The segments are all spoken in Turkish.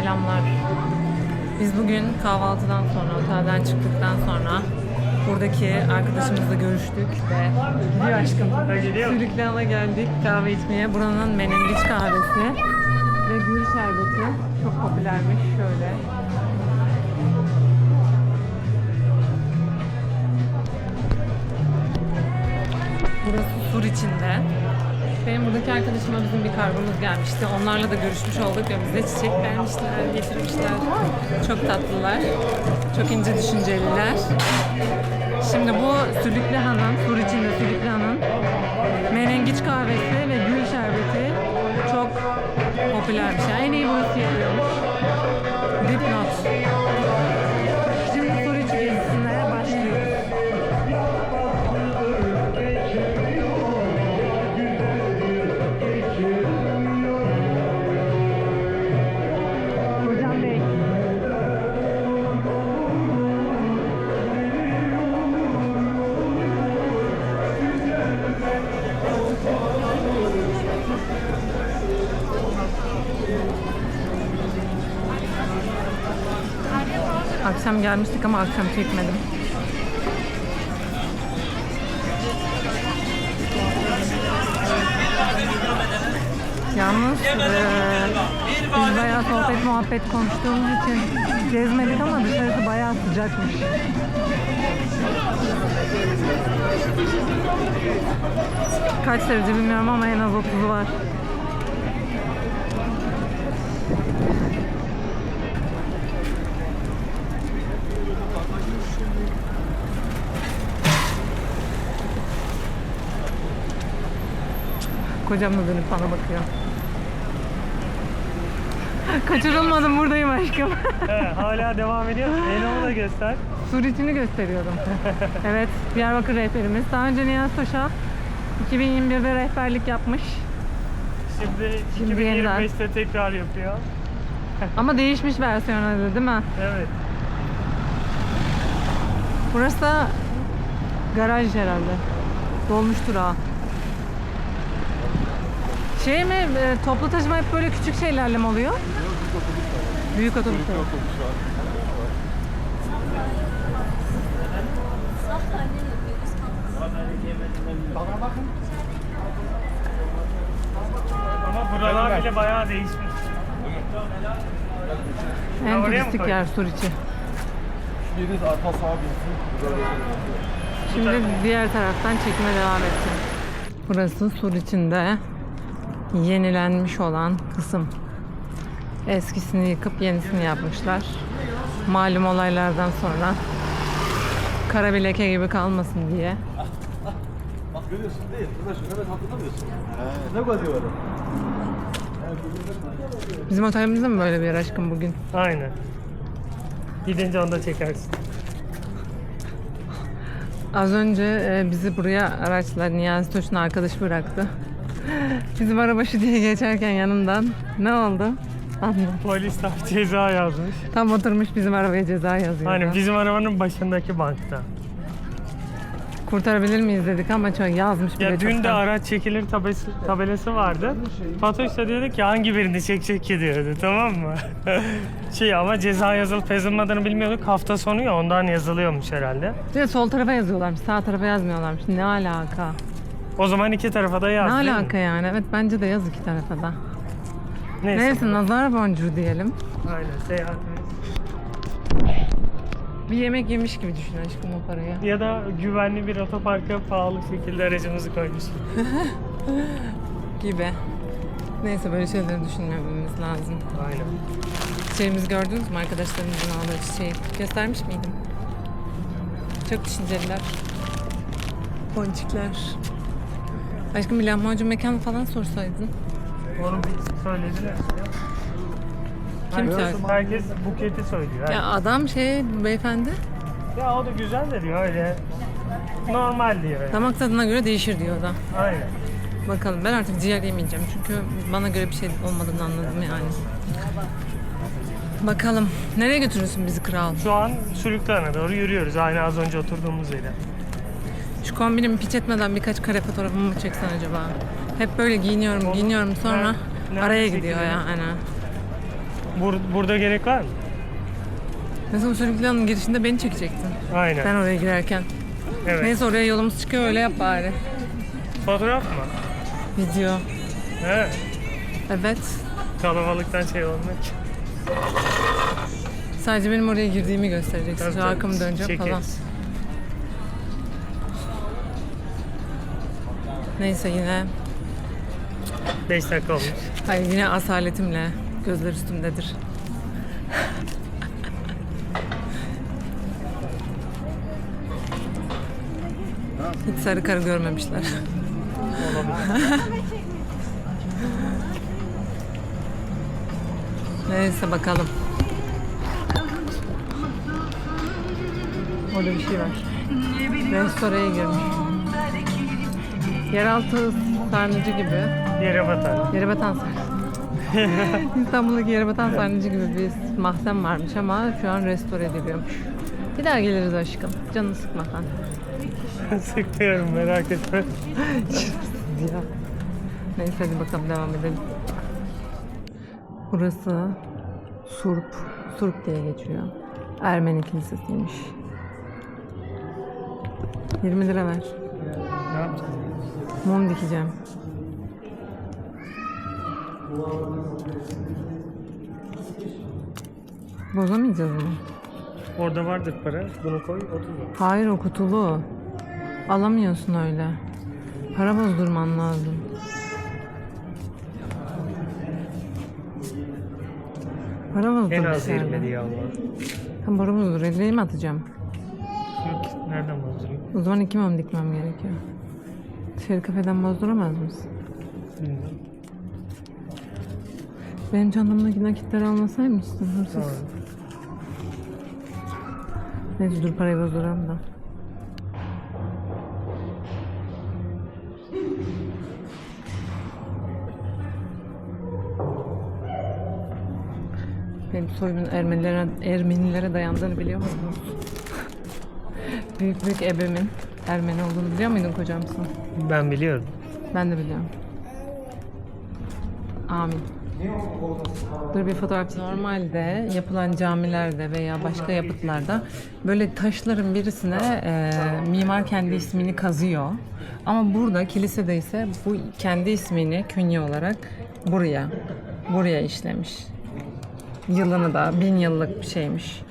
Selamlar. Biz bugün kahvaltıdan sonra, otelden çıktıktan sonra buradaki arkadaşımızla görüştük ve gidiyor aşkım. Sürüklan'a geldik kahve içmeye. Buranın menengiç kahvesi ve gül şerbeti çok popülermiş. Şöyle. Burası sur içinde. Benim buradaki arkadaşıma bizim bir kargomuz gelmişti. Onlarla da görüşmüş olduk ve bize çiçek vermişler, getirmişler. Çok tatlılar. Çok ince düşünceliler. Şimdi bu Sülüklühan'ın, sur içinde Sülüklühan'ın menengiç kahvesi ve gül şerbeti çok popülermiş. En iyi burası yapıyormuş. Akşam gelmiştik ama akşam çekmedim. Yalnız eee, biz bayağı sohbet muhabbet konuştuğumuz için gezmedik ama dışarısı bayağı sıcakmış. Kaç derece bilmiyorum ama en az 30'u var. Kocam da dönüp bana bakıyor. Kaçırılmadım buradayım aşkım. Evet, hala devam ediyor. Elhamı da göster. Sur içini gösteriyordum. evet, Diyarbakır rehberimiz. Daha önce Nihat Paşa 2021'de rehberlik yapmış. Şimdi, Şimdi yeniden. 2025'te tekrar yapıyor. Ama değişmiş versiyonu değil mi? Evet. Burası da garaj herhalde. Dolmuş durağı. Şey mi, e, toplu taşıma hep böyle küçük şeylerle mi oluyor? Büyük otobüs. Ama buralar bile bayağı değişmiş. En turistik yer Sur içi. Biriniz arka sağa binsin. Şimdi diğer taraftan çekime devam edeceğim. Burası sur içinde yenilenmiş olan kısım. Eskisini yıkıp yenisini yapmışlar. Malum olaylardan sonra kara bir leke gibi kalmasın diye. Bak görüyorsun değil. Burada hatırlamıyorsun. Ne var? Bizim otelimizde mi böyle bir yer aşkım bugün? Aynen. Gidince onu da çekersin. Az önce e, bizi buraya araçla Niyazi Toş'un arkadaşı bıraktı. Bizim arabaşı diye geçerken yanımdan ne oldu? Anladım. Polis de ceza yazmış. Tam oturmuş bizim arabaya ceza yazıyordu. Hani bizim arabanın başındaki bankta. Kurtarabilir miyiz dedik ama çok yazmış bile Ya dün de çoktan. araç çekilir tabelası, tabelası vardı. Fatoş da diyordu ki hangi birini çekecek ki diyordu tamam mı? şey ama ceza yazılıp yazılmadığını bilmiyorduk. Hafta sonu ya ondan yazılıyormuş herhalde. Bir de sol tarafa yazıyorlarmış, sağ tarafa yazmıyorlarmış. Ne alaka? O zaman iki tarafa da yaz ne değil mi? alaka yani? Evet bence de yaz iki tarafa da. Neyse. Neyse nazar boncuğu diyelim. Aynen seyahatimiz. Bir yemek yemiş gibi düşün aşkım o parayı. Ya da güvenli bir otoparka pahalı şekilde aracımızı koymuş. Gibi. Neyse böyle şeyleri düşünmememiz lazım. Aynen. Çiçeğimizi gördünüz mü? Arkadaşlarımızın aldığı çiçeği. Göstermiş miydim? Çok düşünceliler. Boncuklar. Aşkım bir lahmacun mekanı falan sorsaydın. Onu bir söylediler. Kim herkes, söyledi? herkes buketi söylüyor. Ya adam şey beyefendi Ya o da güzel de diyor öyle. Normal diyor. Yani. damak tadına göre değişir diyor da. Aynen. Bakalım ben artık ciğer yemeyeceğim çünkü bana göre bir şey olmadığını anladım yani. Bakalım nereye götürürsün bizi kral? Şu an Sülükler'e doğru yürüyoruz. Aynı az önce oturduğumuz yere. Şu kombinimi piç etmeden birkaç kare fotoğrafımı mı çeksen acaba? Hep böyle giyiniyorum, giyiniyorum sonra Nerede- nerede araya gidiyor çekilir? yani. Bur- burada gerek var mı? Mesela Uçuruklu'nun girişinde beni çekecektin. Aynen. Ben oraya girerken. evet. Neyse oraya yolumuz çıkıyor öyle yap bari. Fotoğraf mı? Video. He. Evet. Kalabalıktan şey olmak. Sadece benim oraya girdiğimi göstereceksin. Tabii, Şu tabii. arkamı döneceğim falan. Neyse yine 5 dakika olmuş. Hayır yine asaletimle gözler üstümdedir. Hiç sarı karı görmemişler. Neyse bakalım. Orada bir şey var. Restoraya girmiş. Yeraltı sarnıcı gibi. Yere batar. Yerebatan Sarnıcı. İstanbul'daki Yerebatan Sarnıcı gibi bir mahzen varmış ama şu an restore ediliyormuş. Bir daha geliriz aşkım. Canını sıkma sen. Sıkıyorum merak etme. Ya. Neyse hadi bakalım devam edelim. Burası Surp. Surp diye geçiyor. Ermeni kilisesiymiş. 20 lira ver. Ne yapacağız? Mum dikeceğim. Bozamayacağız mı? Orada vardır para. Bunu koy 30 lira. Hayır o kutulu. Alamıyorsun öyle. Para bozdurman lazım. Para bozdur En az dışarıda. 20 diye Allah. Tam para bozdur. Elleyi mi atacağım? Yok nereden bozdurayım? O zaman iki mum dikmem gerekiyor. Dışarı kafeden bozduramaz mısın? Bilmiyorum. Benim çantamdaki nakitleri almasaymışsın hırsız. Tamam. Neyse dur parayı bozduralım da. Benim soyumun Ermenilere, Ermenilere dayandığını biliyor musunuz? büyük büyük ebemin Ermeni olduğunu biliyor muydun kocamsın? Ben biliyorum. Ben de biliyorum. Amin. Dur bir fotoğraf. Normalde yapılan camilerde veya başka yapıtlarda böyle taşların birisine e, mimar kendi ismini kazıyor. Ama burada kilisede ise bu kendi ismini künye olarak buraya buraya işlemiş. Yılını da bin yıllık bir şeymiş.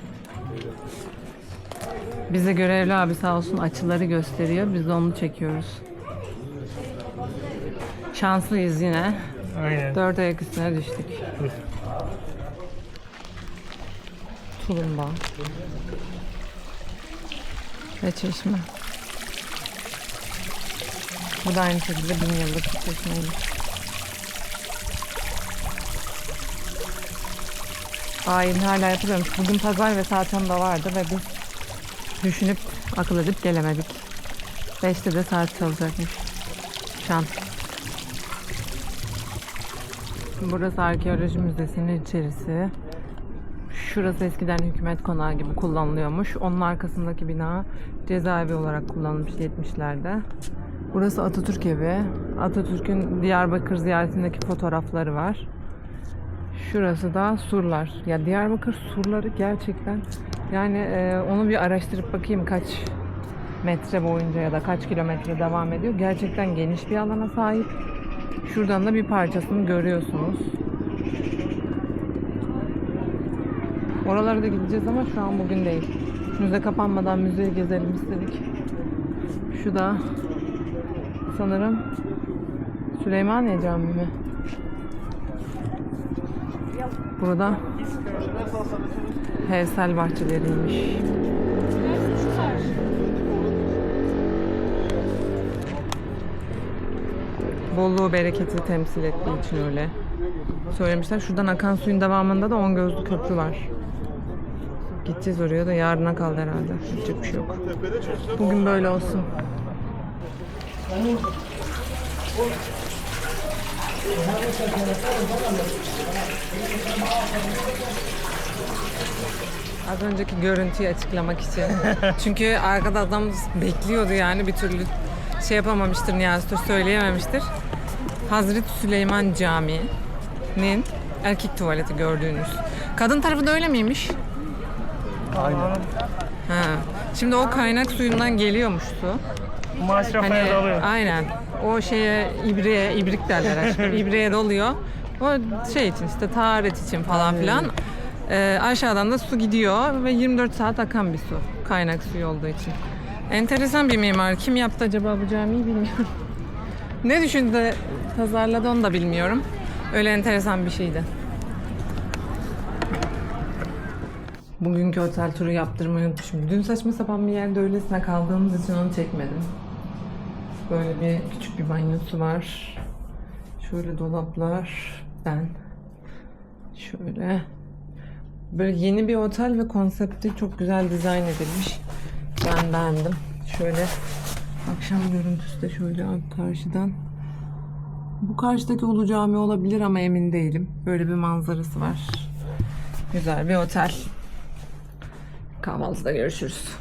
Bize görevli abi sağ olsun açıları gösteriyor. Biz de onu çekiyoruz. Şanslıyız yine. Aynen. Dört ayak üstüne düştük. Tulumba. Ve çeşme. Bu da aynı şekilde bin yıllık bir çeşmeymiş. Ayin hala yapılıyormuş. Bugün pazar ve saat 10'da vardı ve biz düşünüp akıl edip gelemedik. 5'te de saat çalacakmış. Şans. Burası arkeoloji müzesinin içerisi. Şurası eskiden hükümet konağı gibi kullanılıyormuş. Onun arkasındaki bina cezaevi olarak kullanılmış 70'lerde. Burası Atatürk evi. Atatürk'ün Diyarbakır ziyaretindeki fotoğrafları var. Şurası da surlar. Ya Diyarbakır surları gerçekten yani e, onu bir araştırıp bakayım kaç metre boyunca ya da kaç kilometre devam ediyor. Gerçekten geniş bir alana sahip. Şuradan da bir parçasını görüyorsunuz. Oralara da gideceğiz ama şu an bugün değil. Müze kapanmadan müzeyi gezelim istedik. Şu da sanırım Süleymaniye Camii mi? Burada Hevsel bahçeleriymiş. Bolluğu, bereketi temsil ettiği için öyle söylemişler. Şuradan akan suyun devamında da on gözlü köprü var. Gideceğiz oraya da yarına kaldı herhalde. Yapacak bir şey yok. Bugün böyle olsun. Az önceki görüntüyü açıklamak için. Çünkü arkada adam bekliyordu yani bir türlü şey yapamamıştır Niyazi Tur söyleyememiştir. Hazreti Süleyman Camii'nin Erkek tuvaleti gördüğünüz. Kadın tarafı da öyle miymiş? Aynen. Ha. Şimdi o kaynak suyundan geliyormuş su. Maşrafaya Hani dalıyor. aynen. O şeye ibriğe, ibrik derler aşkım. İbriğe doluyor. O şey için işte taharet için falan filan. Ee, aşağıdan da su gidiyor ve 24 saat akan bir su. Kaynak suyu olduğu için. Enteresan bir mimar. Kim yaptı acaba bu camiyi bilmiyorum. ne düşündü tasarladı onu da bilmiyorum. Öyle enteresan bir şeydi. Bugünkü otel turu yaptırmayı unutmuşum. Dün saçma sapan bir yerde öylesine kaldığımız için onu çekmedim. Böyle bir küçük bir banyosu var. Şöyle dolaplar. Ben. Şöyle. Böyle yeni bir otel ve konsepti çok güzel dizayn edilmiş. Ben beğendim. Şöyle akşam görüntüsü de şöyle karşıdan. Bu karşıdaki Ulu Cami olabilir ama emin değilim. Böyle bir manzarası var. Güzel bir otel. Kahvaltıda görüşürüz.